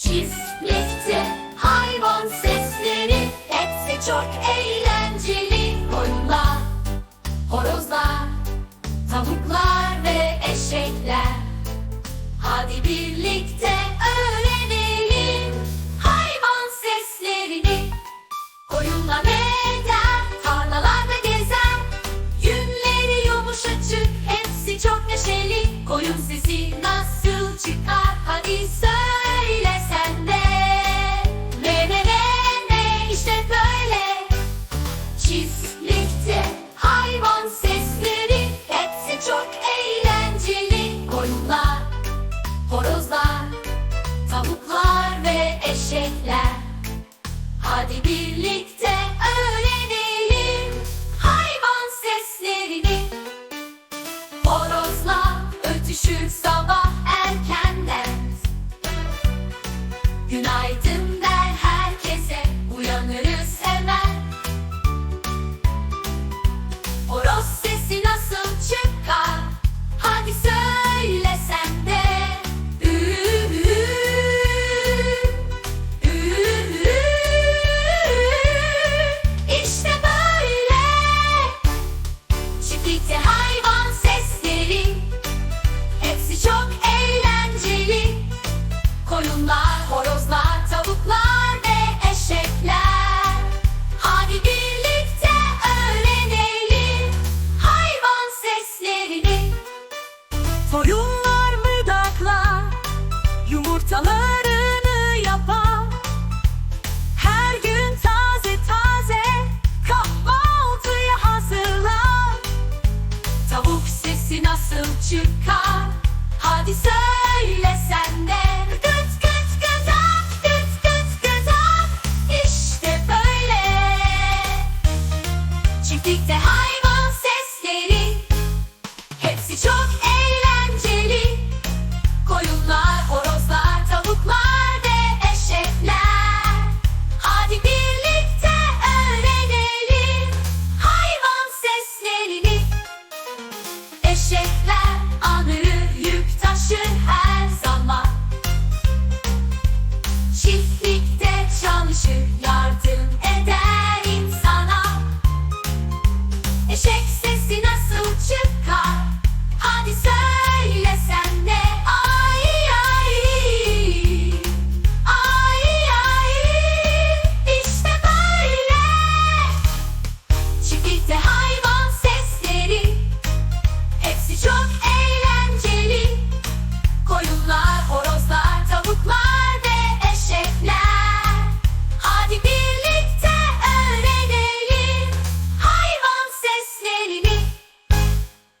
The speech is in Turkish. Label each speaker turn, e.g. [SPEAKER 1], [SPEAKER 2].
[SPEAKER 1] Çiftlikte hayvan sesleri hepsi çok eğlenceli. Koyunlar, horozlar, tavuklar ve eşekler. Hadi birlikte Çiftlikte hayvan sesleri Hepsi çok eğlenceli Koyunlar, horozlar, tavuklar ve eşekler Hadi birlikte öğrenelim hayvan seslerini. Horozlar ötüşür sabah erkenden. Günaydın Çiftlikte hayvan sesleri. Hepsi çok eğlenceli. Koyunlar, horozlar, tavuklar ve eşekler. Hadi birlikte öğrenelim Hayvan seslerini.
[SPEAKER 2] Koyunlar mırdaklar Yumurtalarını
[SPEAKER 1] nasıl çıkar? Hadi söyle sen de. Gıt gıt gıdak, gıt gıt gıdak. İşte böyle. Çiftlikte hayvan